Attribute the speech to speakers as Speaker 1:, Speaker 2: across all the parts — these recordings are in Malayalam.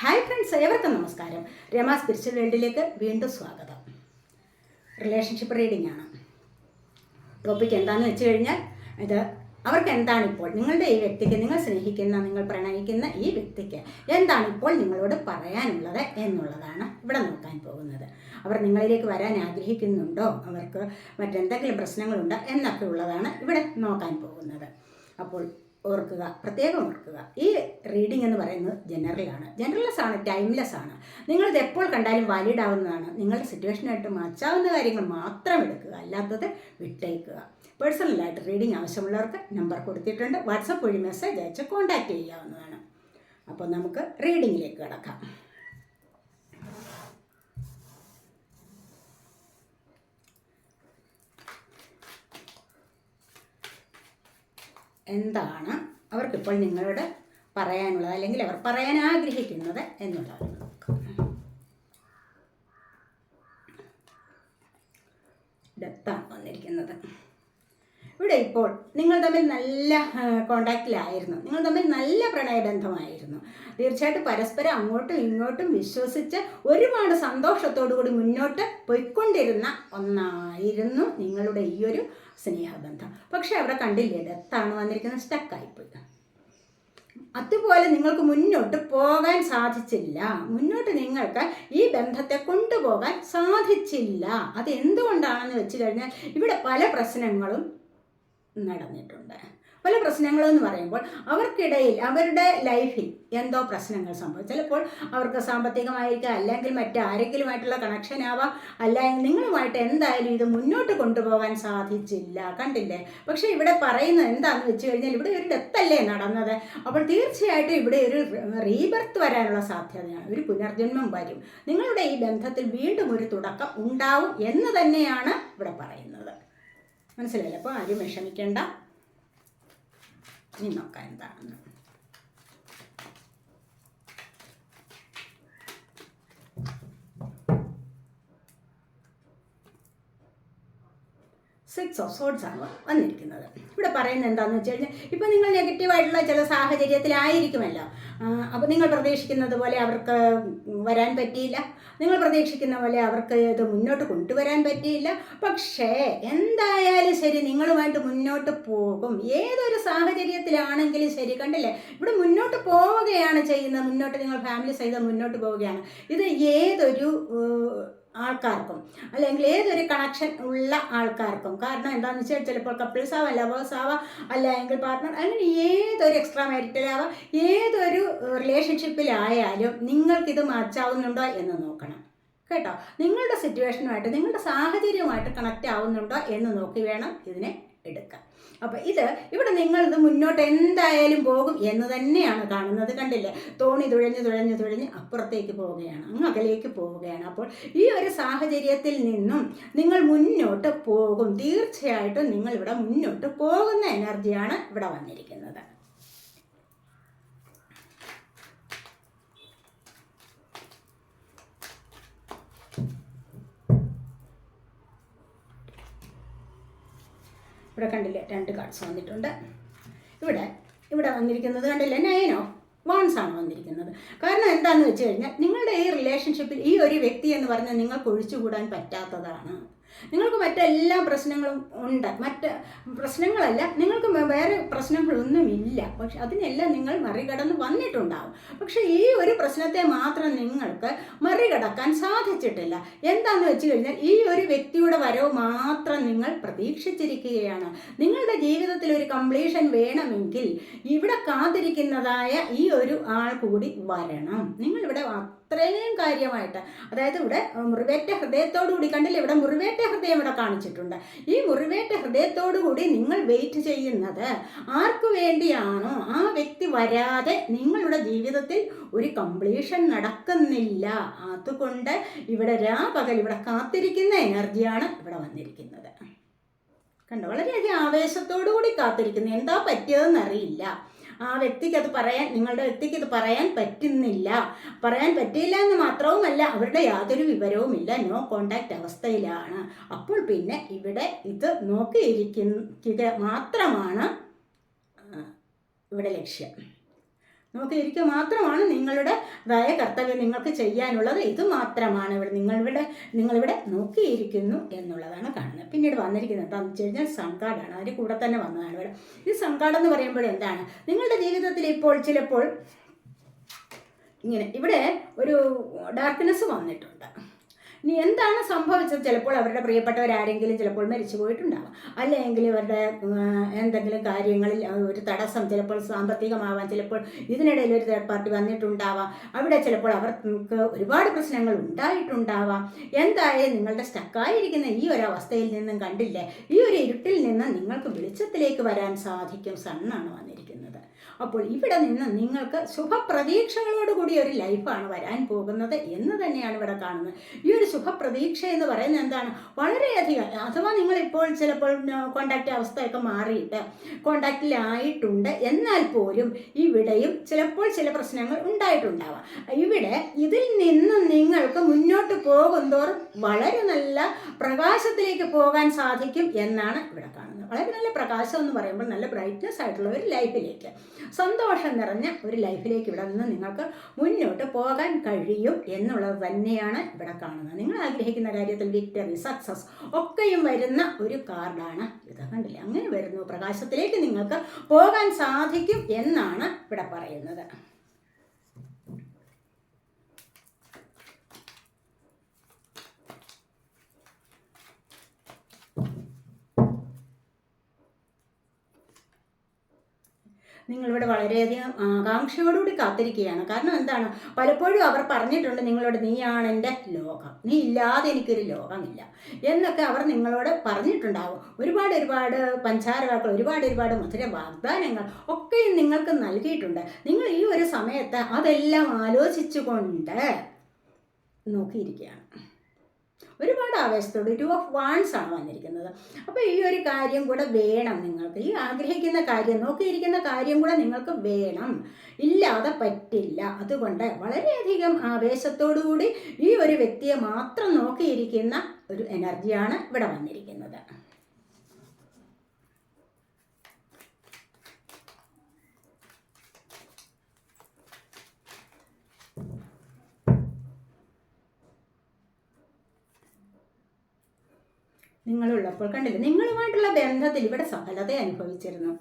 Speaker 1: ഹായ് ഫ്രണ്ട്സ് ഏവർക്കും നമസ്കാരം. രമ സ്പിരിച്വൽ വേൾഡിലേക്ക് വീണ്ടും സ്വാഗതം. റിലേഷൻഷിപ്പ് റീഡിംഗ് ആണ്. ടോപ്പിക് എന്താണെന്ന് വെച്ച് കഴിഞ്ഞാൽ ഇത് അവർക്ക് എന്താണ് ഇപ്പോൾ നിങ്ങളുടെ ഈ വ്യക്തിക്ക് നിങ്ങൾ സ്നേഹിക്കുന്ന നിങ്ങൾ പ്രണയിക്കുന്ന ഈ വ്യക്തിക്ക് എന്താണ് ഇപ്പോൾ നിങ്ങളോട് പറയാനുള്ളത് എന്നുള്ളതാണ് ഇവിടെ നോക്കാൻ പോകുന്നത്. അവർ നിങ്ങളിലേക്ക് വരാൻ ആഗ്രഹിക്കുന്നുണ്ടോ? അവർക്ക് മറ്റെന്തെങ്കിലും പ്രശ്നങ്ങളുണ്ടോ? എന്നൊക്കെ ഉള്ളതാണ് ഇവിടെ നോക്കാൻ പോകുന്നത്. അപ്പോൾ ഓർക്കുക പ്രത്യേകം ഓർക്കുക. ഈ റീഡിംഗ് എന്ന് പറയുന്നത് ജനറലാണ് ജനറൽലെസ് ആണ് ടൈംലെസ് ആണ്. നിങ്ങളിത് എപ്പോൾ കണ്ടാലും വാലിഡ് ആവുന്നതാണ്. നിങ്ങളുടെ സിറ്റുവേഷനായിട്ട് മാച്ചാവുന്ന കാര്യങ്ങൾ മാത്രം എടുക്കുക അല്ലാത്തത് വിട്ടേക്കുക. പേഴ്സണലായിട്ട് റീഡിംഗ് ആവശ്യമുള്ളവർക്ക് നമ്പർ കൊടുത്തിട്ടുണ്ട്. വാട്സപ്പ് വഴി മെസ്സേജ് അയച്ച് കോൺടാക്റ്റ് ചെയ്യാവുന്നതാണ്. അപ്പോൾ നമുക്ക് റീഡിങ്ങിലേക്ക് കിടക്കാം. എന്താണ് അവർക്കിപ്പോൾ നിങ്ങളോട് പറയാനുള്ളത് അല്ലെങ്കിൽ അവർ പറയാൻ ആഗ്രഹിക്കുന്നത് എന്നുള്ളത് ഡെത്താണ് വന്നിരിക്കുന്നത്. ഇവിടെ ഇപ്പോൾ നിങ്ങൾ തമ്മിൽ നല്ല കോണ്ടാക്റ്റിലായിരുന്നു നിങ്ങൾ തമ്മിൽ നല്ല പ്രണയബന്ധമായിരുന്നു. തീർച്ചയായിട്ടും പരസ്പരം അങ്ങോട്ടും ഇങ്ങോട്ടും വിശ്വസിച്ച് ഒരുപാട് സന്തോഷത്തോടു കൂടി മുന്നോട്ട് പോയിക്കൊണ്ടിരുന്ന ഒന്നായിരുന്നു നിങ്ങളുടെ ഈ ഒരു സ്നേഹബന്ധം. പക്ഷെ അവിടെ കണ്ടില്ലേ ഡെത്താണ് വന്നിരിക്കുന്നത് സ്റ്റക്കായിപ്പോയി അതുപോലെ നിങ്ങൾക്ക് മുന്നോട്ട് പോകാൻ സാധിച്ചില്ല. മുന്നോട്ട് നിങ്ങൾക്ക് ഈ ബന്ധത്തെ കൊണ്ടുപോകാൻ സാധിച്ചില്ല. അത് എന്തുകൊണ്ടാണെന്ന് വെച്ച് കഴിഞ്ഞാൽ ഇവിടെ പല പ്രശ്നങ്ങളും നടന്നിട്ടുണ്ട്. പല പ്രശ്നങ്ങളെന്ന് പറയുമ്പോൾ അവർക്കിടയിൽ അവരുടെ ലൈഫിൽ എന്തോ പ്രശ്നങ്ങൾ സംഭവിച്ചു. ചിലപ്പോൾ അവർക്ക് സാമ്പത്തികമായിരിക്കാം അല്ലെങ്കിൽ മറ്റാരെങ്കിലുമായിട്ടുള്ള കണക്ഷൻ ആവാം. അല്ലെങ്കിൽ നിങ്ങളുമായിട്ട് എന്തായാലും ഇത് മുന്നോട്ട് കൊണ്ടുപോകാൻ സാധിച്ചില്ല. കണ്ടില്ലേ? പക്ഷേ ഇവിടെ പറയുന്നത് എന്താണെന്ന് വെച്ച് കഴിഞ്ഞാൽ ഇവിടെ ഒരു ഡെത്തല്ലേ നടന്നത്? അപ്പോൾ തീർച്ചയായിട്ടും ഇവിടെ ഒരു റീബർത്ത് വരാനുള്ള സാധ്യതയാണ്. ഒരു പുനർജന്മം വരും. നിങ്ങളുടെ ഈ ബന്ധത്തിൽ വീണ്ടും ഒരു തുടക്കം ഉണ്ടാവും എന്ന് തന്നെയാണ് ഇവിടെ പറയുന്നത്. മനസ്സിലായില്ല? അപ്പോൾ ആരും വിഷമിക്കേണ്ട. ഇനി നോക്കാം എന്താണെന്ന്. സിക്സ് ഓഫ് സോഡ്സ് ആണ് വന്നിരിക്കുന്നത്. ഇവിടെ പറയുന്നത് എന്താണെന്ന് വെച്ച് കഴിഞ്ഞാൽ ഇപ്പോൾ നിങ്ങൾ നെഗറ്റീവായിട്ടുള്ള ചില സാഹചര്യത്തിലായിരിക്കുമല്ലോ. അപ്പോൾ നിങ്ങൾ പ്രതീക്ഷിക്കുന്നത് പോലെ അവർക്ക് വരാൻ പറ്റിയില്ല. നിങ്ങൾ പ്രതീക്ഷിക്കുന്ന പോലെ അവർക്ക് ഇത് മുന്നോട്ട് കൊണ്ടുവരാൻ പറ്റിയില്ല. പക്ഷേ എന്തായാലും ശരി നിങ്ങളുമായിട്ട് മുന്നോട്ട് പോകും. ഏതൊരു സാഹചര്യത്തിലാണെങ്കിലും ശരി കണ്ടില്ലേ? ഇവിടെ മുന്നോട്ട് പോവുകയാണ് ചെയ്യുന്നത്. മുന്നോട്ട് നിങ്ങൾ ഫാമിലി സഹിതം മുന്നോട്ട് പോവുകയാണ്. ഇത് ഏതൊരു ആൾക്കാർക്കും. അല്ലെങ്കിൽ ഏതൊരു കണക്ഷൻ ഉള്ള ആൾക്കാർക്കും. കാരണം എന്താണെന്ന് വെച്ചാൽ ചിലപ്പോൾ കപ്പിൾസ് ആവാം ലവേഴ്സ് ആവാം അല്ലെങ്കിൽ പാർട്ട്ണർ അല്ലെങ്കിൽ ഏതൊരു എക്സ്ട്രാ മാരിറ്റൽ ആവാം ഏതൊരു റിലേഷൻഷിപ്പിലായാലും നിങ്ങൾക്കിത് മാച്ചാവുന്നുണ്ടോ എന്ന് നോക്കണം. കേട്ടോ? നിങ്ങളുടെ സിറ്റുവേഷനുമായിട്ട് നിങ്ങളുടെ സാഹചര്യവുമായിട്ട് കണക്റ്റ് ആവുന്നുണ്ടോ എന്ന് നോക്കി വേണം ഇതിനെ എടുക്കാൻ. അപ്പോൾ ഇത് ഇവിടെ നിങ്ങളിത് മുന്നോട്ട് എന്തായാലും പോകും എന്ന് തന്നെയാണ് കാണുന്നത് കണ്ടില്ലേ? തോണി തുഴഞ്ഞ് തുഴഞ്ഞ് തുഴഞ്ഞ് അപ്പുറത്തേക്ക് പോവുകയാണ് അങ്ങ് അകലേക്ക് പോവുകയാണ്. അപ്പോൾ ഈ ഒരു സാഹചര്യത്തിൽ നിന്നും നിങ്ങൾ മുന്നോട്ട് പോകും. തീർച്ചയായിട്ടും നിങ്ങൾ ഇവിടെ മുന്നോട്ട് പോകുന്ന എനർജിയാണ് ഇവിടെ വന്നിരിക്കുന്നത്. ഇവിടെ കണ്ടില്ലേ? രണ്ട് കാർഡ്സ് വന്നിട്ടുണ്ട്. ഇവിടെ ഇവിടെ വന്നിരിക്കുന്നത് കണ്ടില്ലേ? നയനോ വൺസ് ആണ് വന്നിരിക്കുന്നത്. കാരണം എന്താണെന്ന് വെച്ച് കഴിഞ്ഞാൽ നിങ്ങളുടെ ഈ റിലേഷൻഷിപ്പിൽ ഈ ഒരു വ്യക്തി എന്ന് പറഞ്ഞാൽ നിങ്ങൾക്ക് ഒഴിച്ചുകൂടാൻ പറ്റാത്തതാണ്. നിങ്ങൾക്ക് മറ്റെല്ലാ പ്രശ്നങ്ങളും ഉണ്ട്. മറ്റ് പ്രശ്നങ്ങളല്ല നിങ്ങൾക്ക് വേറെ പ്രശ്നങ്ങളൊന്നുമില്ല. പക്ഷെ അതിനെല്ലാം നിങ്ങൾ മറികടന്ന് വന്നിട്ടുണ്ടാവും. പക്ഷെ ഈ ഒരു പ്രശ്നത്തെ മാത്രം നിങ്ങൾക്ക് മറികടക്കാൻ സാധിച്ചിട്ടില്ല. എന്താന്ന് വെച്ച് കഴിഞ്ഞാൽ ഈ ഒരു വ്യക്തിയുടെ വരവ് മാത്രം നിങ്ങൾ പ്രതീക്ഷിച്ചിരിക്കുകയാണ്. നിങ്ങളുടെ ജീവിതത്തിൽ ഒരു കംപ്ലീഷൻ വേണമെങ്കിൽ ഇവിടെ കാത്തിരിക്കുന്നതായ ഈ ഒരു ആൾ കൂടി വരണം. നിങ്ങളിവിടെ അത്രയും കാര്യമായിട്ട്. അതായത് ഇവിടെ മുറിവേറ്റ ഹൃദയത്തോടു കൂടി കണ്ടില്ലേ ഇവിടെ മുറിവേറ്റ ഹൃദയം ഇവിടെ കാണിച്ചിട്ടുണ്ട്. ഈ മുറിവേറ്റ ഹൃദയത്തോടു കൂടി നിങ്ങൾ വെയിറ്റ് ചെയ്യുന്നത് ആർക്കു വേണ്ടിയാണോ? ആ വ്യക്തി വരാതെ നിങ്ങളുടെ ജീവിതത്തിൽ ഒരു കംപ്ലീഷൻ നടക്കുന്നില്ല. അതുകൊണ്ട് ഇവിടെ രാപകൽ ഇവിടെ കാത്തിരിക്കുന്ന എനർജിയാണ് ഇവിടെ വന്നിരിക്കുന്നത്. കണ്ടോ? വളരെയധികം ആവേശത്തോടു കൂടി കാത്തിരിക്കുന്നു. എന്താ പറ്റിയതെന്ന് അറിയില്ല ആ വ്യക്തിക്ക് അത് പറയാൻ നിങ്ങളുടെ വ്യക്തിക്ക് ഇത് പറയാൻ പറ്റുന്നില്ല. പറയാൻ പറ്റില്ല എന്ന് മാത്രവുമല്ല അവരുടെ യാതൊരു വിവരവുമില്ല. നോ കോണ്ടാക്റ്റ് അവസ്ഥയിലാണ്. അപ്പോൾ പിന്നെ ഇവിടെ ഇത് നോക്കിയിരിക്കുക മാത്രമാണ് ഇവിടെ ലക്ഷ്യം. നോക്കിയിരിക്കുക മാത്രമാണ് നിങ്ങളുടെ വയ കർത്തവ്യം നിങ്ങൾക്ക് ചെയ്യാനുള്ളത്. ഇത് മാത്രമാണ് ഇവിടെ നിങ്ങളിവിടെ നിങ്ങളിവിടെ നോക്കിയിരിക്കുന്നു എന്നുള്ളതാണ് കാണുന്നത്. പിന്നീട് വന്നിരിക്കുന്നത് എന്താണെന്ന് വെച്ച് കഴിഞ്ഞാൽ സംഘാടാണ് അതിന്റെ കൂടെ തന്നെ വന്നതാണ് ഇവിടെ. ഈ സംഘാടം എന്ന് പറയുമ്പോൾ എന്താണ്? നിങ്ങളുടെ ജീവിതത്തിൽ ഇപ്പോൾ ചിലപ്പോൾ ഇങ്ങനെ ഇവിടെ ഒരു ഡാർക്ക്നെസ് വന്നിട്ടുണ്ട്. ഇനി എന്താണ് സംഭവിച്ചത്? ചിലപ്പോൾ അവരുടെ പ്രിയപ്പെട്ടവരാരെങ്കിലും ചിലപ്പോൾ മരിച്ചു പോയിട്ടുണ്ടാവാം. അല്ലെങ്കിൽ ഇവരുടെ എന്തെങ്കിലും കാര്യങ്ങളിൽ ഒരു തടസ്സം ചിലപ്പോൾ സാമ്പത്തികമാവാം ചിലപ്പോൾ ഇതിനിടയിൽ ഒരു തേർഡ് പാർട്ടി വന്നിട്ടുണ്ടാവാം. അവിടെ ചിലപ്പോൾ അവർക്ക് ഒരുപാട് പ്രശ്നങ്ങൾ ഉണ്ടായിട്ടുണ്ടാവാം. എന്തായാലും നിങ്ങളുടെ സ്റ്റക്കായിരിക്കുന്ന ഈ ഒരു അവസ്ഥയിൽ നിന്നും കണ്ടില്ലേ? ഈ ഒരു ഇരുട്ടിൽ നിന്ന് നിങ്ങൾക്ക് വെളിച്ചത്തിലേക്ക് വരാൻ സാധിക്കും. സണ്ണാണ് വന്നിരിക്കുന്നത് അപ്പോൾ ഇവിടെ നിന്ന് നിങ്ങൾക്ക് ശുഭപ്രതീക്ഷകളോടുകൂടി ഒരു ലൈഫാണ് വരാൻ പോകുന്നത് എന്ന് തന്നെയാണ് ഇവിടെ കാണുന്നത്. ഈ ഒരു ശുഭപ്രതീക്ഷ എന്ന് പറയുന്നത് എന്താണ്? വളരെയധികം അഥവാ നിങ്ങൾ ഇപ്പോൾ ചിലപ്പോൾ കോണ്ടാക്റ്റ് അവസ്ഥയൊക്കെ മാറിയിട്ട് കോണ്ടാക്റ്റിലായിട്ടുണ്ട് എന്നാൽ പോലും ഇവിടെയും ചിലപ്പോൾ ചില പ്രശ്നങ്ങൾ ഉണ്ടായിട്ടുണ്ടാവാം. ഇവിടെ ഇതിൽ നിന്ന് നിങ്ങൾക്ക് മുന്നോട്ട് പോകുന്തോറും വളരെ നല്ല പ്രകാശത്തിലേക്ക് പോകാൻ സാധിക്കും എന്നാണ് ഇവിടെ കാണുന്നത്. വളരെ നല്ല പ്രകാശം എന്ന് പറയുമ്പോൾ നല്ല ബ്രൈറ്റ്നസ് ആയിട്ടുള്ള ഒരു ലൈഫിലേക്ക് സന്തോഷം നിറഞ്ഞ ഒരു ലൈഫിലേക്ക് ഇവിടെ നിന്ന് നിങ്ങൾക്ക് മുന്നോട്ട് പോകാൻ കഴിയും എന്നുള്ളത് തന്നെയാണ് ഇവിടെ കാണുന്നത്. നിങ്ങൾ ആഗ്രഹിക്കുന്ന കാര്യത്തിൽ വിക്ടറി സക്സസ് ഒക്കെയും വരുന്ന ഒരു കാർഡാണ് ഇത്. കണ്ടില്ലേ? അങ്ങനെ വരുന്നു. പ്രകാശത്തിലേക്ക് നിങ്ങൾക്ക് പോകാൻ സാധിക്കും എന്നാണ് ഇവിടെ പറയുന്നത്. നിങ്ങളിവിടെ വളരെയധികം ആകാംക്ഷയോടുകൂടി കാത്തിരിക്കുകയാണ്. കാരണം എന്താണ്? പലപ്പോഴും അവർ പറഞ്ഞിട്ടുണ്ട് നിങ്ങളോട് നീയാണ് എന്റെ ലോകം. നീ ഇല്ലാതെ എനിക്കൊരു ലോകമില്ല. എന്നൊക്കെ അവർ നിങ്ങളോട് പറഞ്ഞിട്ടുണ്ടാവും ഒരുപാട് ഒരുപാട് പഞ്ചാരവാക്കൾ ഒരുപാട് ഒരുപാട് മധുര വാഗ്ദാനങ്ങൾ ഒക്കെയും നിങ്ങൾക്ക് നൽകിയിട്ടുണ്ട്. നിങ്ങൾ ഈ ഒരു സമയത്ത് അതെല്ലാം ആലോചിച്ചുകൊണ്ട് നോക്കിയിരിക്കുകയാണ്. ഒരുപാട് ആവേശത്തോട് ടു ഓഫ് വാൺസ് ആണ് വന്നിരിക്കുന്നത്. അപ്പോൾ ഈ ഒരു കാര്യം കൂടെ വേണം നിങ്ങൾക്ക്. ഈ ആഗ്രഹിക്കുന്ന കാര്യം നോക്കിയിരിക്കുന്ന കാര്യം കൂടെ നിങ്ങൾക്ക് വേണം. ഇല്ലാതെ പറ്റില്ല. അതുകൊണ്ട് വളരെയധികം ആവേശത്തോടുകൂടി ഈ ഒരു വ്യക്തിയെ മാത്രം നോക്കിയിരിക്കുന്ന ഒരു എനർജിയാണ് ഇവിടെ വന്നിരിക്കുന്നത്. നിങ്ങളുള്ളപ്പോൾ കണ്ടില്ല? നിങ്ങളുമായിട്ടുള്ള ബന്ധത്തിൽ ഇവിടെ സഫലത അനുഭവിച്ചിരുന്നു.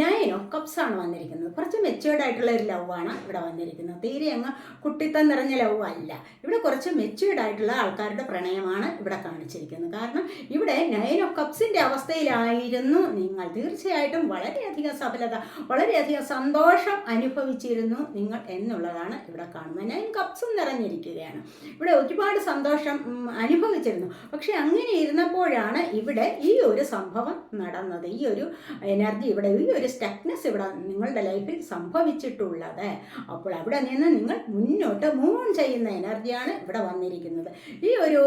Speaker 1: നയൻ ഓഫ് കപ്സ് ആണ് വന്നിരിക്കുന്നത്. കുറച്ച് മെച്ചുവേർഡ് ആയിട്ടുള്ള ഒരു ലവ് ആണ് ഇവിടെ വന്നിരിക്കുന്നത്. തീരെ അങ്ങ് കുട്ടിത്തം നിറഞ്ഞ ലവ് അല്ല. ഇവിടെ കുറച്ച് മെച്ചുവേർഡ് ആയിട്ടുള്ള ആൾക്കാരുടെ പ്രണയമാണ് ഇവിടെ കാണിച്ചിരിക്കുന്നത്. കാരണം ഇവിടെ നയൻ ഓഫ് കപ്സിന്റെ അവസ്ഥയിലായിരുന്നു നിങ്ങൾ. തീർച്ചയായിട്ടും വളരെയധികം സഫലത വളരെയധികം സന്തോഷം അനുഭവിച്ചിരുന്നു നിങ്ങൾ എന്നുള്ളതാണ് ഇവിടെ കാണുന്നത്. നയൻ കപ്സും നിറഞ്ഞിരിക്കുകയാണ്. ഇവിടെ ഒരുപാട് സന്തോഷം അനുഭവിച്ചിരുന്നു. പക്ഷെ അങ്ങനെ ഇരുന്നപ്പോഴാണ് ഇവിടെ ഈ ഒരു സംഭവം നടന്നത്. ഈ ഒരു എനർജി ഇവിടെ ഈ ഒരു സ്റ്റക്നെസ് ഇവിടെ നിങ്ങളുടെ ലൈഫിൽ സംഭവിച്ചിട്ടുള്ളത്. അപ്പോൾ അവിടെ നിന്ന് നിങ്ങൾ മുന്നോട്ട് മൂൺ ചെയ്യുന്ന എനർജിയാണ് ഇവിടെ വന്നിരിക്കുന്നത്. ഈ ഒരു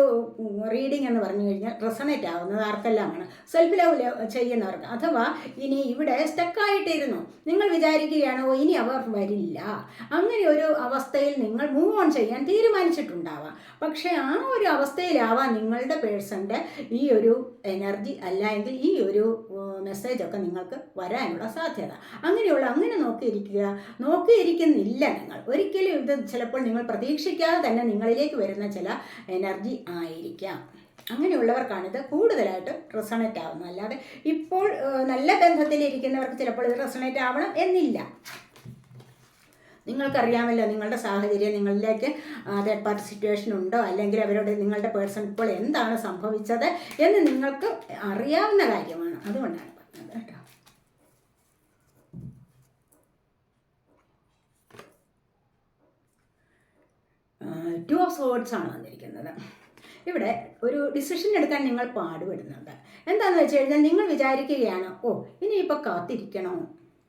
Speaker 1: റീഡിംഗ് എന്ന് പറഞ്ഞു കഴിഞ്ഞാൽ റെസണേറ്റ് ആവുന്നത് ആർക്കെല്ലാമാണ്? സെൽഫ് ലവ് ചെയ്യുന്നവർക്ക്. അഥവാ ഇനി ഇവിടെ സ്റ്റക്കായിട്ടിരുന്നു നിങ്ങൾ വിചാരിക്കുകയാണോ ഇനി അവർ വരില്ല. അങ്ങനെ ഒരു അവസ്ഥയിൽ നിങ്ങൾ മൂവ് ഓൺ ചെയ്യാൻ തീരുമാനിച്ചിട്ടുണ്ടാവാം. പക്ഷേ ആ ഒരു അവസ്ഥയിലാവാം നിങ്ങളുടെ പേഴ്സന്റെ ഈ ഒരു എനർജി അല്ല എങ്കിൽ ഈ ഒരു മെസ്സേജ് ഒക്കെ നിങ്ങൾക്ക് വരാനുള്ള സാധ്യത. അങ്ങനെയുള്ള അങ്ങനെ നോക്കിയിരിക്കുക. നോക്കിയിരിക്കുന്നില്ല നിങ്ങൾ. ഒരിക്കലും ഇത് ചിലപ്പോൾ നിങ്ങൾ പ്രതീക്ഷിക്കാതെ തന്നെ നിങ്ങളിലേക്ക് വരുന്ന ചില എനർജി ആയിരിക്കാം. അങ്ങനെയുള്ളവർക്കാണിത് കൂടുതലായിട്ട് റെസണേറ്റ് ആവുന്നത്. അല്ലാതെ ഇപ്പോൾ നല്ല ബന്ധത്തിലിരിക്കുന്നവർക്ക് ചിലപ്പോൾ ഇത് റെസണേറ്റ് ആവണം എന്നില്ല. നിങ്ങൾക്കറിയാമല്ലോ നിങ്ങളുടെ സാഹചര്യം നിങ്ങളിലേക്ക് തേർഡ് പാർട്ടി സിറ്റുവേഷൻ ഉണ്ടോ? അല്ലെങ്കിൽ അവരോട് നിങ്ങളുടെ പേഴ്സൺ ഇപ്പോൾ എന്താണ് സംഭവിച്ചത് എന്ന് നിങ്ങൾക്ക് അറിയാവുന്ന കാര്യമാണ്. അതുകൊണ്ടാണ് പറഞ്ഞത് കേട്ടോ. ടു ഓഫ് സോഡ്സ് ആണ് വന്നിരിക്കുന്നത്. ഇവിടെ ഒരു ഡിസിഷൻ എടുക്കാൻ നിങ്ങൾ പാടുപെടുന്നുണ്ട്. എന്താണെന്ന് വെച്ച് കഴിഞ്ഞാൽ നിങ്ങൾ വിചാരിക്കുകയാണ് ഓ ഇനിയിപ്പോൾ കാത്തിരിക്കണോ?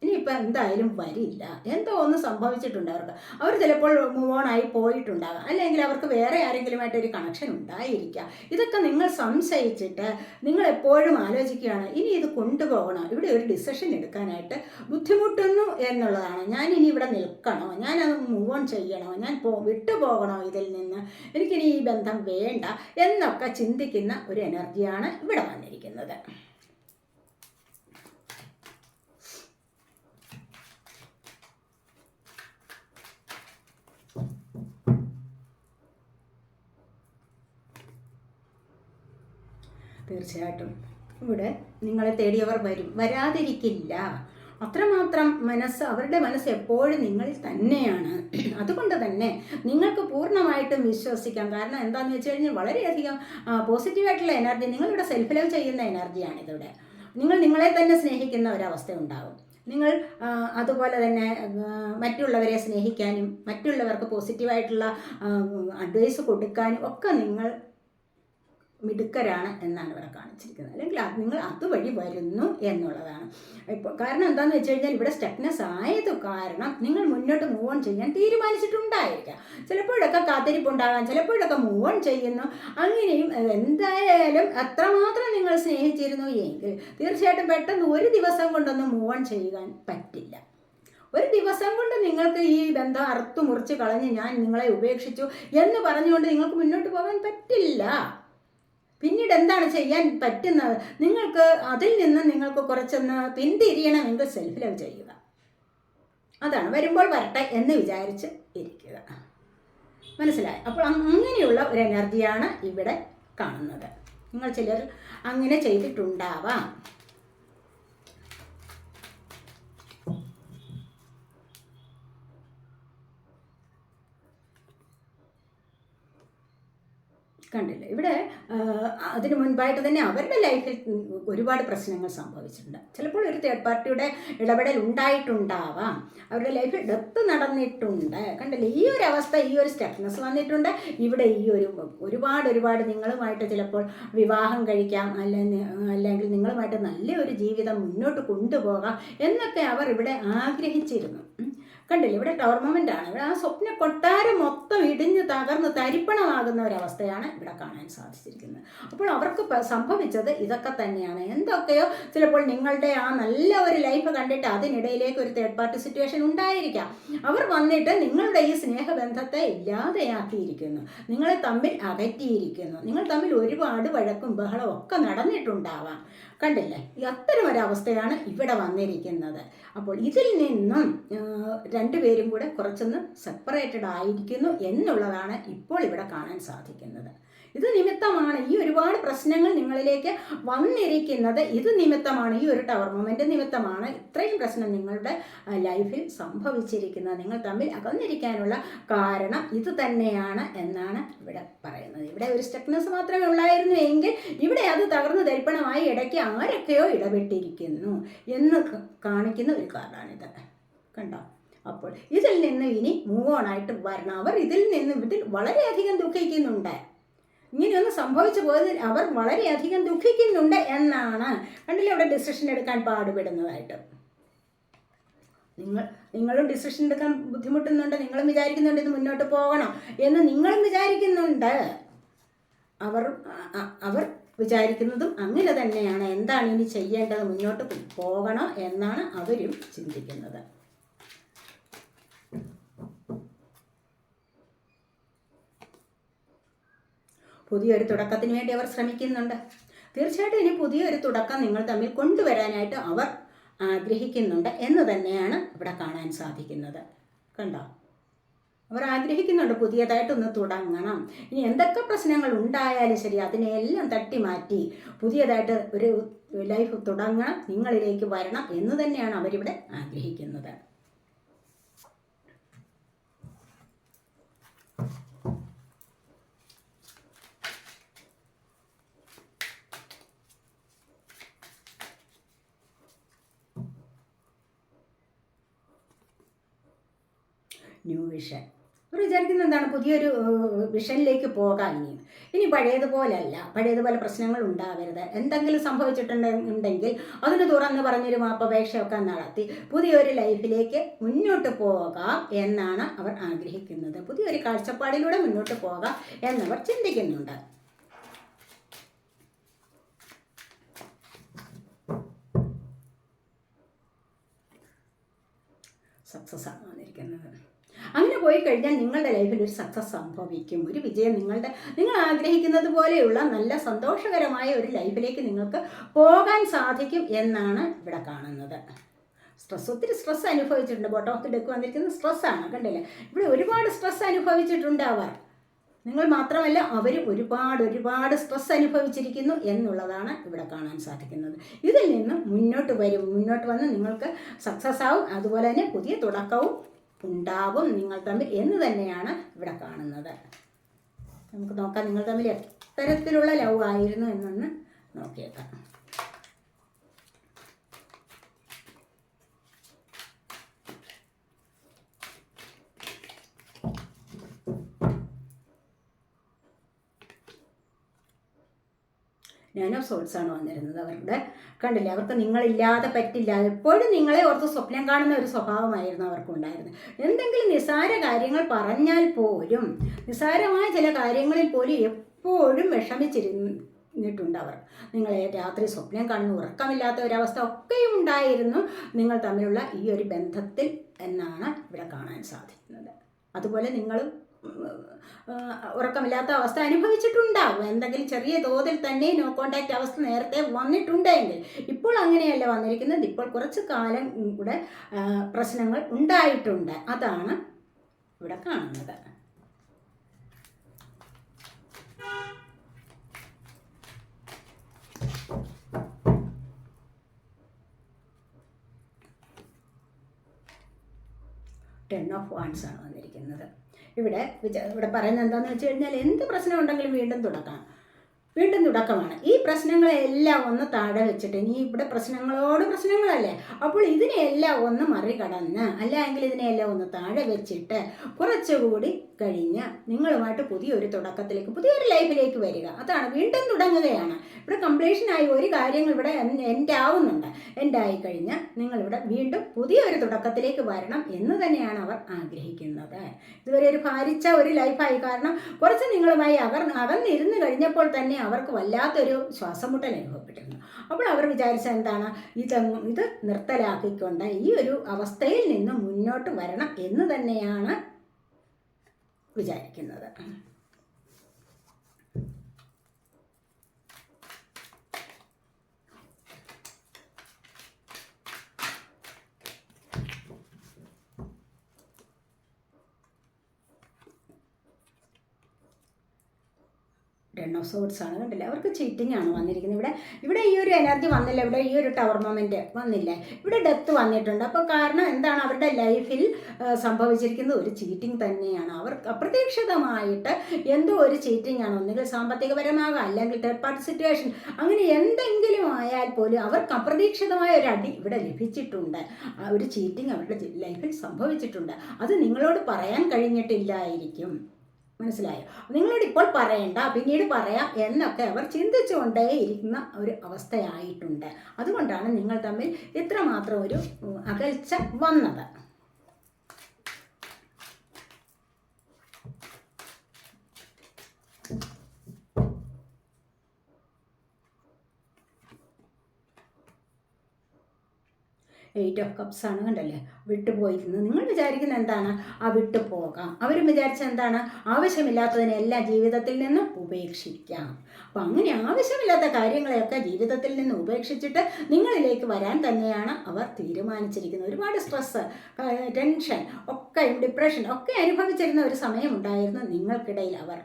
Speaker 1: ഇനിയിപ്പോൾ എന്തായാലും വരില്ല. എന്തോ ഒന്ന് സംഭവിച്ചിട്ടുണ്ട് അവർക്ക്. അവർ ചിലപ്പോൾ മൂവ് ഓൺ ആയി പോയിട്ടുണ്ടാകാം. അല്ലെങ്കിൽ അവർക്ക് വേറെ ആരെങ്കിലുമായിട്ട് ഒരു കണക്ഷൻ ഉണ്ടായിരിക്കാം. ഇതൊക്കെ നിങ്ങൾ സംശയിച്ചിട്ട് നിങ്ങൾ എപ്പോഴും ആലോചിക്കുകയാണ് ഇനി ഇത് കൊണ്ടുപോകണം? ഇവിടെ ഒരു ഡിസിഷൻ എടുക്കാനായിട്ട് ബുദ്ധിമുട്ടുന്നു എന്നുള്ളതാണ്. ഞാൻ ഇനി ഇവിടെ നിൽക്കണോ? ഞാൻ അത് മൂവ് ഓൺ ചെയ്യണോ? ഞാൻ പോ വിട്ടുപോകണോ ഇതിൽ നിന്ന്? എനിക്കിനി ഈ ബന്ധം വേണ്ട എന്നൊക്കെ ചിന്തിക്കുന്ന ഒരു എനർജിയാണ് ഇവിടെ വന്നിരിക്കുന്നത്. തീർച്ചയായിട്ടും. ഇവിടെ നിങ്ങളെ തേടിയവർ വരും. വരാതിരിക്കില്ല. അത്രമാത്രം മനസ്സ് അവരുടെ മനസ്സ് എപ്പോഴും നിങ്ങളിൽ തന്നെയാണ്. അതുകൊണ്ട് തന്നെ നിങ്ങൾക്ക് പൂർണമായിട്ടും വിശ്വസിക്കാം. കാരണം എന്താണെന്ന് വെച്ച് കഴിഞ്ഞാൽ വളരെയധികം പോസിറ്റീവായിട്ടുള്ള എനർജി നിങ്ങളിവിടെ സെൽഫ് ലവ് ചെയ്യുന്ന എനർജിയാണ് ഇതിവിടെ നിങ്ങൾ നിങ്ങളെ തന്നെ സ്നേഹിക്കുന്ന ഒരവസ്ഥ ഉണ്ടാകും നിങ്ങൾ അതുപോലെ തന്നെ മറ്റുള്ളവരെ സ്നേഹിക്കാനും മറ്റുള്ളവർക്ക് പോസിറ്റീവായിട്ടുള്ള അഡ്വൈസ് കൊടുക്കാനും ഒക്കെ നിങ്ങൾ മിടുക്കരാണ് എന്നാണ് ഇവിടെ കാണിച്ചിരിക്കുന്നത്. അല്ലെങ്കിൽ നിങ്ങൾ അതുവഴി വരുന്നു എന്നുള്ളതാണ്. ഇപ്പോൾ കാരണം എന്താണെന്ന് വെച്ച് കഴിഞ്ഞാൽ ഇവിടെ സ്റ്റെപ്നെസ് ആയത് കാരണം നിങ്ങൾ മുന്നോട്ട് മൂവ് ഓൺ ചെയ്യാൻ തീരുമാനിച്ചിട്ടുണ്ടായിരിക്കാം. ചിലപ്പോഴൊക്കെ കാത്തിരിപ്പുണ്ടാകാം ചിലപ്പോഴൊക്കെ മൂവ് ഓൺ ചെയ്യുന്നു. അങ്ങനെയും എന്തായാലും അത്രമാത്രം നിങ്ങൾ സ്നേഹിച്ചിരുന്നു എങ്കിൽ തീർച്ചയായിട്ടും പെട്ടെന്ന് ഒരു ദിവസം കൊണ്ടൊന്നും മൂവ് ഓൺ ചെയ്യാൻ പറ്റില്ല. ഒരു ദിവസം കൊണ്ട് നിങ്ങൾക്ക് ഈ ബന്ധം അറുത്തു മുറിച്ച് കളഞ്ഞ് ഞാൻ നിങ്ങളെ ഉപേക്ഷിച്ചു എന്ന് പറഞ്ഞുകൊണ്ട് നിങ്ങൾക്ക് മുന്നോട്ട് പോകാൻ പറ്റില്ല. പിന്നീട് എന്താണ് ചെയ്യാൻ പറ്റുന്നത്? നിങ്ങൾക്ക് അതിൽ നിന്ന് നിങ്ങൾക്ക് കുറച്ചൊന്ന് പിന്തിരിയണമെങ്കിൽ സെൽഫ് ലവ് ചെയ്യുക. അതാണ്. വരുമ്പോൾ വരട്ടെ എന്ന് വിചാരിച്ച് ഇരിക്കുക. മനസ്സിലായി? അപ്പോൾ അങ്ങനെയുള്ള ഒരു എനർജിയാണ് ഇവിടെ കാണുന്നത്. നിങ്ങൾ ചിലർ അങ്ങനെ ചെയ്തിട്ടുണ്ടാവാം. കണ്ടില്ല? ഇവിടെ അതിനു മുൻപായിട്ട് തന്നെ അവരുടെ ലൈഫിൽ ഒരുപാട് പ്രശ്നങ്ങൾ സംഭവിച്ചിട്ടുണ്ട്. ചിലപ്പോൾ ഒരു തേർഡ് പാർട്ടിയുടെ ഇടപെടൽ ഉണ്ടായിട്ടുണ്ടാവാം. അവരുടെ ലൈഫിൽ ഡെത്ത് നടന്നിട്ടുണ്ട്. കണ്ടില്ലേ? ഈ ഒരു അവസ്ഥ ഈ ഒരു സ്റ്റെപ്നെസ് വന്നിട്ടുണ്ട്. ഇവിടെ ഈ ഒരു ഒരുപാട് ഒരുപാട് നിങ്ങളുമായിട്ട് ചിലപ്പോൾ വിവാഹം കഴിക്കാം. അല്ലെങ്കിൽ അല്ലെങ്കിൽ നിങ്ങളുമായിട്ട് നല്ലൊരു ജീവിതം മുന്നോട്ട് കൊണ്ടുപോകാം എന്നൊക്കെ അവർ ഇവിടെ ആഗ്രഹിച്ചിരുന്നു. കണ്ടില്ലേ? ഇവിടെ ടവർ ടോർണമെന്റ് ആണ്. ഇവിടെ ആ സ്വപ്ന കൊട്ടാരം മൊത്തം ഇടിഞ്ഞ് തകർന്ന് തരിപ്പണമാകുന്ന ഒരവസ്ഥയാണ് ഇവിടെ കാണാൻ സാധിച്ചിരിക്കുന്നത്. അപ്പോൾ അവർക്ക് സംഭവിച്ചത് ഇതൊക്കെ തന്നെയാണ്. എന്തൊക്കെയോ ചിലപ്പോൾ നിങ്ങളുടെ ആ നല്ല ഒരു ലൈഫ് കണ്ടിട്ട് അതിനിടയിലേക്ക് ഒരു തേർഡ് പാർട്ടി സിറ്റുവേഷൻ ഉണ്ടായിരിക്കാം. അവർ വന്നിട്ട് നിങ്ങളുടെ ഈ സ്നേഹബന്ധത്തെ ഇല്ലാതെയാക്കിയിരിക്കുന്നു. നിങ്ങളെ തമ്മിൽ അകറ്റിയിരിക്കുന്നു. നിങ്ങൾ തമ്മിൽ ഒരുപാട് വഴക്കും ബഹളവും ഒക്കെ നടന്നിട്ടുണ്ടാവാം. കണ്ടില്ലേ? അത്തരം ഒരവസ്ഥയാണ് ഇവിടെ വന്നിരിക്കുന്നത്. അപ്പോൾ ഇതിൽ നിന്നും രണ്ടുപേരും കൂടെ കുറച്ചൊന്ന് സെപ്പറേറ്റഡ് ആയിരിക്കുന്നു എന്നുള്ളതാണ് ഇപ്പോൾ ഇവിടെ കാണാൻ സാധിക്കുന്നത്. ഇത് നിമിത്തമാണ് ഈ ഒരുപാട് പ്രശ്നങ്ങൾ നിങ്ങളിലേക്ക് വന്നിരിക്കുന്നത്. ഇത് നിമിത്തമാണ് ഈ ഒരു ടവർ മൊമെന്റ് നിമിത്തമാണ് ഇത്രയും പ്രശ്നം നിങ്ങളുടെ ലൈഫിൽ സംഭവിച്ചിരിക്കുന്നത്. നിങ്ങൾ തമ്മിൽ അകന്നിരിക്കാനുള്ള കാരണം ഇത് തന്നെയാണ് എന്നാണ് ഇവിടെ പറയുന്നത്. ഇവിടെ ഒരു സ്റ്റെക്നെസ് മാത്രമേ ഉള്ളായിരുന്നു എങ്കിൽ ഇവിടെ അത് തകർന്നു തരിപ്പണമായി ഇടയ്ക്ക് ആരൊക്കെയോ ഇടപെട്ടിരിക്കുന്നു എന്ന് കാണിക്കുന്ന ഒരു കാർഡാണിത്. കണ്ടോ? അപ്പോൾ ഇതിൽ നിന്ന് ഇനി മൂവ് ഓൺ ആയിട്ട് വരണം. അവർ ഇതിൽ നിന്ന് ഇതിൽ വളരെയധികം ദുഃഖിക്കുന്നുണ്ട്. ഇങ്ങനെയൊന്ന് സംഭവിച്ചു പോയതിൽ അവർ വളരെയധികം ദുഃഖിക്കുന്നുണ്ട് എന്നാണ് കണ്ടില്ലേ അവിടെ ഡിസിഷൻ എടുക്കാൻ പാടുപെടുന്നതായിട്ട്. നിങ്ങൾ നിങ്ങളും ഡിസിഷൻ എടുക്കാൻ ബുദ്ധിമുട്ടുന്നുണ്ട് നിങ്ങളും വിചാരിക്കുന്നുണ്ട് ഇത് മുന്നോട്ട് പോകണം എന്ന് നിങ്ങളും വിചാരിക്കുന്നുണ്ട്. അവർ അവർ വിചാരിക്കുന്നതും അങ്ങനെ തന്നെയാണ്. എന്താണ് ഇനി ചെയ്യേണ്ടത്? മുന്നോട്ട് പോകണം എന്നാണ് അവരും ചിന്തിക്കുന്നത്. പുതിയൊരു തുടക്കത്തിന് വേണ്ടി അവർ ശ്രമിക്കുന്നുണ്ട്. തീർച്ചയായിട്ടും ഇനി പുതിയൊരു തുടക്കം നിങ്ങൾ തമ്മിൽ കൊണ്ടുവരാനായിട്ട് അവർ ആഗ്രഹിക്കുന്നുണ്ട് എന്ന് തന്നെയാണ് ഇവിടെ കാണാൻ സാധിക്കുന്നത്. കണ്ടോ? അവർ ആഗ്രഹിക്കുന്നുണ്ട് പുതിയതായിട്ടൊന്ന് തുടങ്ങണം. ഇനി എന്തൊക്കെ പ്രശ്നങ്ങൾ ഉണ്ടായാലും ശരി അതിനെല്ലാം തട്ടി മാറ്റി പുതിയതായിട്ട് ഒരു ലൈഫ് തുടങ്ങണം നിങ്ങളിലേക്ക് വരണം എന്ന് തന്നെയാണ് അവരിവിടെ ആഗ്രഹിക്കുന്നത്. New vision. അവർ വിചാരിക്കുന്നത് എന്താണ്? പുതിയൊരു വിഷനിലേക്ക് പോകാം ഇനി. ഇനി പഴയതുപോലല്ല. പഴയതുപോലെ പ്രശ്നങ്ങൾ ഉണ്ടാവരുത്. എന്തെങ്കിലും സംഭവിച്ചിട്ടുണ്ടെങ്കിൽ അതിന് തുറന്ന് പറഞ്ഞൊരു മാപ്പപേക്ഷയൊക്കെ നടത്തി പുതിയൊരു ലൈഫിലേക്ക് മുന്നോട്ട് പോകാം എന്നാണ് അവർ ആഗ്രഹിക്കുന്നത്. പുതിയൊരു കാഴ്ചപ്പാടിലൂടെ മുന്നോട്ട് പോകാം എന്നവർ ചിന്തിക്കുന്നുണ്ട്. സക്സസ് ആണ് വന്നിരിക്കുന്നത് അങ്ങനെ പോയി കഴിഞ്ഞാൽ നിങ്ങളുടെ ലൈഫിൽ ഒരു സക്സസ് സംഭവിക്കും. ഒരു വിജയം നിങ്ങളുടെ നിങ്ങൾ ആഗ്രഹിക്കുന്നത് പോലെയുള്ള നല്ല സന്തോഷകരമായ ഒരു ലൈഫിലേക്ക് നിങ്ങൾക്ക് പോകാൻ സാധിക്കും എന്നാണ് ഇവിടെ കാണുന്നത്. സ്ട്രെസ് ഒത്തിരി സ്ട്രെസ് അനുഭവിച്ചിട്ടുണ്ട്. ബോട്ടം ഓഫ് ഡെക്ക് വന്നിരിക്കുന്നത് സ്ട്രെസ്സാണ് കണ്ടില്ലേ? ഇവിടെ ഒരുപാട് സ്ട്രെസ് അനുഭവിച്ചിട്ടുണ്ട് അവർ നിങ്ങൾ മാത്രമല്ല അവർ ഒരുപാട് ഒരുപാട് സ്ട്രെസ് അനുഭവിച്ചിരിക്കുന്നു എന്നുള്ളതാണ് ഇവിടെ കാണാൻ സാധിക്കുന്നത്. ഇതിൽ നിന്ന് മുന്നോട്ട് വരും. മുന്നോട്ട് വന്ന് നിങ്ങൾക്ക് സക്സസ് ആവും. അതുപോലെ തന്നെ പുതിയ തുടക്കവും ഉണ്ടാകും നിങ്ങൾ തമ്മിൽ എന്ന് തന്നെയാണ് ഇവിടെ കാണുന്നത്. നമുക്ക് നോക്കാം നിങ്ങൾ തമ്മിൽ എത്തരത്തിലുള്ള ലവ് ആയിരുന്നു എന്നൊന്ന് നോക്കിയേക്കാം. ഞാൻ ഓഫ് സോൾസ് ആണ് വന്നിരുന്നത് അവരുടെ കണ്ടില്ല? അവർക്ക് നിങ്ങളില്ലാതെ പറ്റില്ല. എപ്പോഴും നിങ്ങളെ ഓർത്ത് സ്വപ്നം കാണുന്ന ഒരു സ്വഭാവമായിരുന്നു അവർക്കുണ്ടായിരുന്നത്. എന്തെങ്കിലും നിസാര കാര്യങ്ങൾ പറഞ്ഞാൽ പോലും നിസാരമായ ചില കാര്യങ്ങളിൽ പോലും എപ്പോഴും വിഷമിച്ചിരുന്നിട്ടുണ്ട് അവർ. നിങ്ങളെ രാത്രി സ്വപ്നം കാണുന്ന ഉറക്കമില്ലാത്ത ഒരവസ്ഥ ഒക്കെയും ഉണ്ടായിരുന്നു നിങ്ങൾ തമ്മിലുള്ള ഈ ഒരു ബന്ധത്തിൽ എന്നാണ് ഇവിടെ കാണാൻ സാധിക്കുന്നത്. അതുപോലെ നിങ്ങളും ഉറക്കമില്ലാത്ത അവസ്ഥ അനുഭവിച്ചിട്ടുണ്ടാകും എന്തെങ്കിലും ചെറിയ തോതിൽ തന്നെ നോ കോണ്ടാക്റ്റ് അവസ്ഥ നേരത്തെ വന്നിട്ടുണ്ടെങ്കിൽ ഇപ്പോൾ അങ്ങനെയല്ല വന്നിരിക്കുന്നത്. ഇപ്പോൾ കുറച്ച് കാലം കൂടെ പ്രശ്നങ്ങൾ ഉണ്ടായിട്ടുണ്ട്. അതാണ് ഇവിടെ കാണുന്നത്. ടെൻ ഓഫ് വൺസ് ആണ് വന്നിരിക്കുന്നത്. ഇവിടെ ഇവിടെ പറയുന്നത് എന്താണെന്ന് വെച്ച് കഴിഞ്ഞാൽ എന്ത് പ്രശ്നം ഉണ്ടെങ്കിലും വീണ്ടും തുടക്കാം വീണ്ടും തുടക്കമാണ്. ഈ പ്രശ്നങ്ങളെല്ലാം ഒന്ന് താഴെ വെച്ചിട്ട് ഇനി ഇവിടെ പ്രശ്നങ്ങളോട് പ്രശ്നങ്ങളല്ലേ? അപ്പോൾ ഇതിനെയെല്ലാം ഒന്ന് മറികടന്ന് അല്ലെങ്കിൽ ഇതിനെയെല്ലാം ഒന്ന് താഴെ വെച്ചിട്ട് കുറച്ചുകൂടി കഴിഞ്ഞ് നിങ്ങളുമായിട്ട് പുതിയൊരു തുടക്കത്തിലേക്ക് പുതിയൊരു ലൈഫിലേക്ക് വരിക. അതാണ് വീണ്ടും തുടങ്ങുകയാണ്. ഇവിടെ കംപ്ലീഷനായി ഒരു കാര്യങ്ങൾ ഇവിടെ എന്റെ ആവുന്നുണ്ട്. എന്റെ ആയി കഴിഞ്ഞാൽ നിങ്ങളിവിടെ വീണ്ടും പുതിയൊരു തുടക്കത്തിലേക്ക് വരണം എന്ന് തന്നെയാണ് അവർ ആഗ്രഹിക്കുന്നത്. ഇതുവരെ ഒരു ഭാരിച്ച ഒരു ലൈഫായി. കാരണം കുറച്ച് നിങ്ങളുമായി അവർ അകന്നിരുന്ന് കഴിഞ്ഞപ്പോൾ തന്നെ അവർക്ക് വല്ലാത്തൊരു ശ്വാസമുട്ടൽ അനുഭവപ്പെട്ടിരുന്നു. അപ്പോൾ അവർ വിചാരിച്ച എന്താണ്? ഇത് ഇത് നിർത്തലാക്കിക്കൊണ്ട് ഈ ഒരു അവസ്ഥയിൽ നിന്ന് മുന്നോട്ട് വരണം എന്ന് തന്നെയാണ് വിചാരിക്കുന്നത്. ടെൻ ഓഫ് സോഡ്സ് ആണ് കണ്ടില്ലേ? അവർക്ക് ചീറ്റിംഗ് ആണ് വന്നിരിക്കുന്നത്. ഇവിടെ ഇവിടെ ഈ ഒരു എനർജി വന്നില്ല? ഇവിടെ ഈ ഒരു ടവർ മൊമെന്റ് വന്നില്ലേ? ഇവിടെ ഡെത്ത് വന്നിട്ടുണ്ട്. അപ്പോൾ കാരണം എന്താണ്? അവരുടെ ലൈഫിൽ സംഭവിച്ചിരിക്കുന്നത് ഒരു ചീറ്റിംഗ് തന്നെയാണ്. അവർ അപ്രതീക്ഷിതമായിട്ട് എന്തോ ഒരു ചീറ്റിംഗ് ആണ് ഒന്നുകിൽ സാമ്പത്തികപരമാകാം അല്ലെങ്കിൽ തേർഡ് പാർട്ടി സിറ്റുവേഷൻ അങ്ങനെ എന്തെങ്കിലും ആയാൽ പോലും അവർക്ക് അപ്രതീക്ഷിതമായ ഒരു അടി ഇവിടെ ലഭിച്ചിട്ടുണ്ട്. ഒരു ചീറ്റിംഗ് അവരുടെ ലൈഫിൽ സംഭവിച്ചിട്ടുണ്ട്. അത് നിങ്ങളോട് പറയാൻ കഴിഞ്ഞിട്ടില്ലായിരിക്കും. മനസ്സിലായോ? നിങ്ങളോട് ഇപ്പോൾ പറയണ്ട പിന്നീട് പറയാം എന്നൊക്കെ അവർ ചിന്തിച്ചുകൊണ്ടേ ഇരിക്കുന്ന ഒരു അവസ്ഥയായിട്ടുണ്ട്. അതുകൊണ്ടാണ് നിങ്ങൾ തമ്മിൽ ഇത്രമാത്രം ഒരു അകൽച്ച വന്നത്. എയ്റ്റ് ഓഫ് കപ്സ് ആണ് കണ്ടല്ലേ? വിട്ടുപോയിരിക്കുന്നത് നിങ്ങൾ വിചാരിക്കുന്ന എന്താണ്? ആ വിട്ടു പോകാം അവരും വിചാരിച്ച എന്താണ്? ആവശ്യമില്ലാത്തതിനെല്ലാം ജീവിതത്തിൽ നിന്ന് ഉപേക്ഷിക്കാം. അപ്പം അങ്ങനെ ആവശ്യമില്ലാത്ത കാര്യങ്ങളെയൊക്കെ ജീവിതത്തിൽ നിന്ന് ഉപേക്ഷിച്ചിട്ട് നിങ്ങളിലേക്ക് വരാൻ തന്നെയാണ് അവർ തീരുമാനിച്ചിരിക്കുന്നത്. ഒരുപാട് സ്ട്രെസ്സ് ടെൻഷൻ ഒക്കെ ഡിപ്രഷൻ ഒക്കെ അനുഭവിച്ചിരുന്ന ഒരു സമയമുണ്ടായിരുന്നു നിങ്ങൾക്കിടയിൽ അവർ.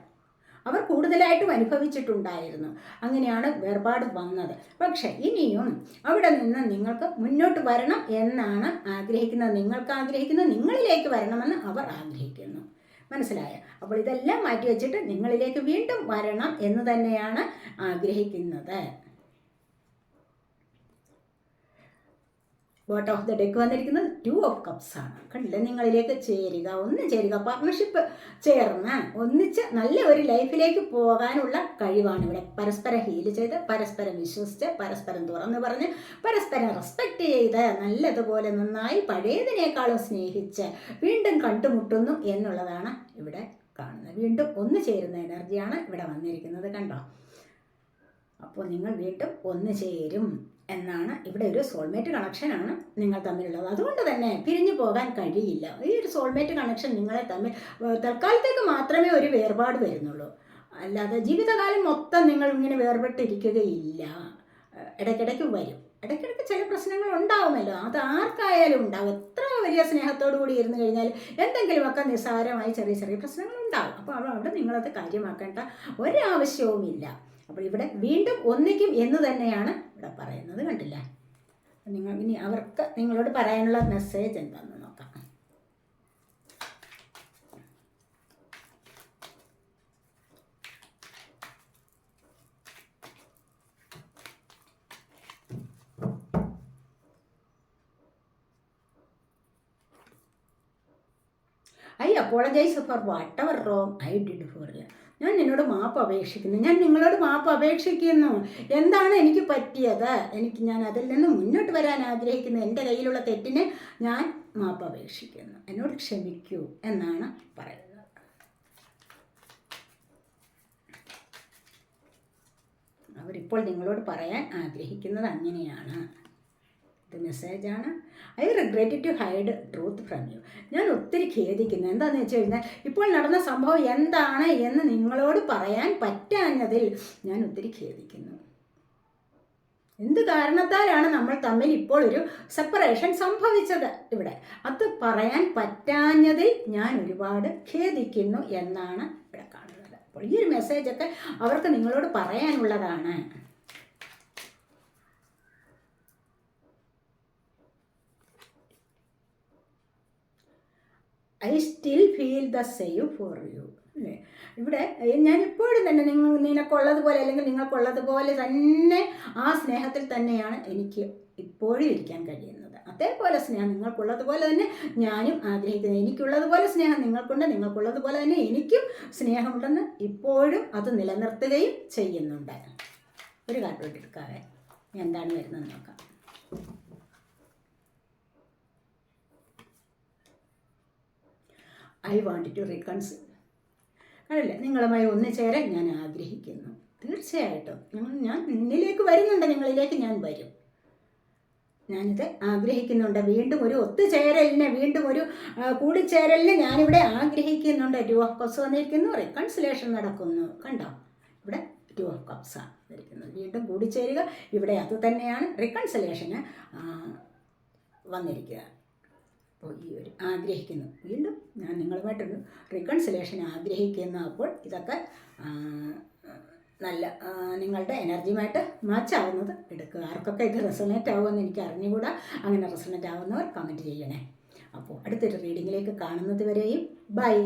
Speaker 1: അവർ കൂടുതലായിട്ടും അനുഭവിച്ചിട്ടുണ്ടായിരുന്നു. അങ്ങനെയാണ് വേർപാട് വന്നത്. പക്ഷെ ഇനിയും അവിടെ നിന്ന് നിങ്ങൾക്ക് മുന്നോട്ട് വരണം എന്നാണ് ആഗ്രഹിക്കുന്നത്. നിങ്ങൾക്ക് ആഗ്രഹിക്കുന്നത് നിങ്ങളിലേക്ക് വരണമെന്ന് അവർ ആഗ്രഹിക്കുന്നു. മനസ്സിലായ? അപ്പോൾ ഇതെല്ലാം മാറ്റി വെച്ചിട്ട് നിങ്ങളിലേക്ക് വീണ്ടും വരണം എന്ന് തന്നെയാണ് ആഗ്രഹിക്കുന്നത്. ബോട്ട് ഓഫ് ദ ഡെക്ക് വന്നിരിക്കുന്നത് ടു ഓഫ് കപ്സ് ആണ്. കണ്ടില്ല? നിങ്ങളിലേക്ക് ചേരുക. ഒന്ന് ചേരുക. പാർട്ട്ണർഷിപ്പ് ചേർന്ന് ഒന്നിച്ച് നല്ല ഒരു ലൈഫിലേക്ക് പോകാനുള്ള കഴിവാണ് ഇവിടെ. പരസ്പരം ഹീൽ ചെയ്ത് പരസ്പരം വിശ്വസിച്ച് പരസ്പരം തുറന്നു പറഞ്ഞ് പരസ്പരം റെസ്പെക്റ്റ് ചെയ്ത് നല്ലതുപോലെ നന്നായി പഴയതിനേക്കാളും സ്നേഹിച്ച് വീണ്ടും കണ്ടുമുട്ടുന്നു എന്നുള്ളതാണ് ഇവിടെ കാണുന്നത്. വീണ്ടും ഒന്ന് ചേരുന്ന എനർജിയാണ് ഇവിടെ വന്നിരിക്കുന്നത് കണ്ടോ? അപ്പോൾ നിങ്ങൾ വീണ്ടും ഒന്ന് ചേരും. എന്നാണ് ഇവിടെ ഒരു സോൾമേറ്റ് കണക്ഷനാണ് നിങ്ങൾ തമ്മിലുള്ളത്. അതുകൊണ്ട് തന്നെ പിരിഞ്ഞു പോകാൻ കഴിയില്ല. ഈ ഒരു സോൾമേറ്റ് കണക്ഷൻ നിങ്ങളെ തമ്മിൽ തൽക്കാലത്തേക്ക് മാത്രമേ ഒരു വേർപാട് വരുന്നുള്ളൂ. അല്ലാതെ ജീവിതകാലം മൊത്തം നിങ്ങൾ ഇങ്ങനെ വേർപെട്ടിരിക്കുകയില്ല. ഇടയ്ക്കിടയ്ക്ക് വരും. ഇടയ്ക്കിടയ്ക്ക് ചില പ്രശ്നങ്ങൾ ഉണ്ടാവുമല്ലോ. അത് ആർക്കായാലും ഉണ്ടാവും. എത്ര വലിയ സ്നേഹത്തോടു കൂടി ഇരുന്ന് കഴിഞ്ഞാൽ എന്തെങ്കിലുമൊക്കെ നിസ്സാരമായി ചെറിയ ചെറിയ പ്രശ്നങ്ങൾ ഉണ്ടാവും. അപ്പോൾ അവിടെ നിങ്ങളത് കാര്യമാക്കേണ്ട ഒരാവശ്യവുമില്ല. അപ്പോൾ ഇവിടെ വീണ്ടും ഒന്നിക്കും എന്ന് തന്നെയാണ് ഇവിടെ പറയുന്നത് കണ്ടില്ല? നിങ്ങൾ ഇനി അവർക്ക് നിങ്ങളോട് പറയാനുള്ള മെസ്സേജ് എന്താണെന്ന് നോക്കാം. I apologise for whatever wrong I did for you ഞാൻ നിന്നോട് മാപ്പ് അപേക്ഷിക്കുന്നു. ഞാൻ നിങ്ങളോട് മാപ്പ് അപേക്ഷിക്കുന്നു. എന്താണ് എനിക്ക് പറ്റിയത്? എനിക്ക് ഞാൻ അതിൽ നിന്ന് മുന്നോട്ട് വരാൻ ആഗ്രഹിക്കുന്നു. എന്റെ കയ്യിലുള്ള തെറ്റിന് ഞാൻ മാപ്പ് അപേക്ഷിക്കുന്നു. എന്നോട് ക്ഷമിക്കൂ എന്നാണ് പറയുന്നത്. അവരിപ്പോൾ നിങ്ങളോട് പറയാൻ ആഗ്രഹിക്കുന്നത് അങ്ങനെയാണ്. ഇത് മെസ്സേജാണ് I regret to hide truth from you ഞാൻ ഒത്തിരി ഖേദിക്കുന്നു. എന്താണെന്ന് വെച്ച് കഴിഞ്ഞാൽ ഇപ്പോൾ നടന്ന സംഭവം എന്താണ് എന്ന് നിങ്ങളോട് പറയാൻ പറ്റാഞ്ഞതിൽ ഞാൻ ഒത്തിരി ഖേദിക്കുന്നു. എന്ത് കാരണത്താലാണ് നമ്മൾ തമ്മിൽ ഇപ്പോൾ ഒരു സെപ്പറേഷൻ സംഭവിച്ചത് ഇവിടെ? അത് പറയാൻ പറ്റാഞ്ഞതിൽ ഞാൻ ഒരുപാട് ഖേദിക്കുന്നു എന്നാണ് ഇവിടെ കാണുന്നത്. അപ്പോൾ ഈ ഒരു മെസ്സേജൊക്കെ അവർക്ക് നിങ്ങളോട് പറയാനുള്ളതാണ്. I still feel the same for you അല്ലേ? ഇവിടെ ഞാൻ ഇപ്പോഴും തന്നെ നിങ്ങൾ നിനക്കുള്ളതുപോലെ അല്ലെങ്കിൽ നിങ്ങൾക്കുള്ളതുപോലെ തന്നെ ആ സ്നേഹത്തിൽ തന്നെയാണ് എനിക്ക് ഇപ്പോഴും ഇരിക്കാൻ കഴിയുന്നത്. അതേപോലെ സ്നേഹം നിങ്ങൾക്കുള്ളതുപോലെ തന്നെ ഞാനും ആഗ്രഹിക്കുന്നത് എനിക്കുള്ളതുപോലെ സ്നേഹം നിങ്ങൾക്കുണ്ട്. നിങ്ങൾക്കുള്ളതുപോലെ തന്നെ എനിക്കും സ്നേഹമുണ്ടെന്ന് ഇപ്പോഴും അത് നിലനിർത്തുകയും ചെയ്യുന്നുണ്ട്. ഒരു കാർട്ടോട്ട് എടുക്കാവേ. എന്താണ് വരുന്നത് നോക്കാം. ഐ വാണ്ട് ടു റീകൺസിൽ അതല്ലേ നിങ്ങളുമായി ഒന്നിച്ചേരാൻ ഞാൻ ആഗ്രഹിക്കുന്നു. തീർച്ചയായിട്ടും. ഞങ്ങൾ ഞാൻ നിന്നിലേക്ക് വരുന്നുണ്ട്. നിങ്ങളിലേക്ക് ഞാൻ വരും. ഞാനിത് ആഗ്രഹിക്കുന്നുണ്ട്. വീണ്ടും ഒരു ഒത്തുചേരലിനെ വീണ്ടും ഒരു കൂടിച്ചേരലിന് ഞാനിവിടെ ആഗ്രഹിക്കുന്നുണ്ട്. ടു ഓഫ് കപ്സ് വന്നിരിക്കുന്നു. റീകൺസിലേഷൻ നടക്കുന്നു. കണ്ടോ? ഇവിടെ ടു ഓഫ് കപ്സാണ് വന്നിരിക്കുന്നത്. വീണ്ടും കൂടിച്ചേരുക. ഇവിടെ അത് തന്നെയാണ് റീകൺസിലേഷന് വന്നിരിക്കുക. അപ്പോൾ ഈ ഒരു ആഗ്രഹിക്കുന്നു. വീണ്ടും ഞാൻ നിങ്ങളുമായിട്ടൊരു റീകൺസിലേഷൻ ആഗ്രഹിക്കുന്നു അപ്പോൾ ഇതൊക്കെ നല്ല നിങ്ങളുടെ എനർജിയുമായിട്ട് മാച്ച് ആവുന്നത് എടുക്കുക. ആർക്കൊക്കെ ഇത് റെസണേറ്റ് ആവുമെന്ന് എനിക്ക് അറിഞ്ഞുകൂടാ. അങ്ങനെ റെസണേറ്റ് ആവുന്നവർ കമന്റ് ചെയ്യണേ. അപ്പോൾ അടുത്തൊരു റീഡിങ്ങിലേക്ക് കാണുന്നത് വരെയും ബൈ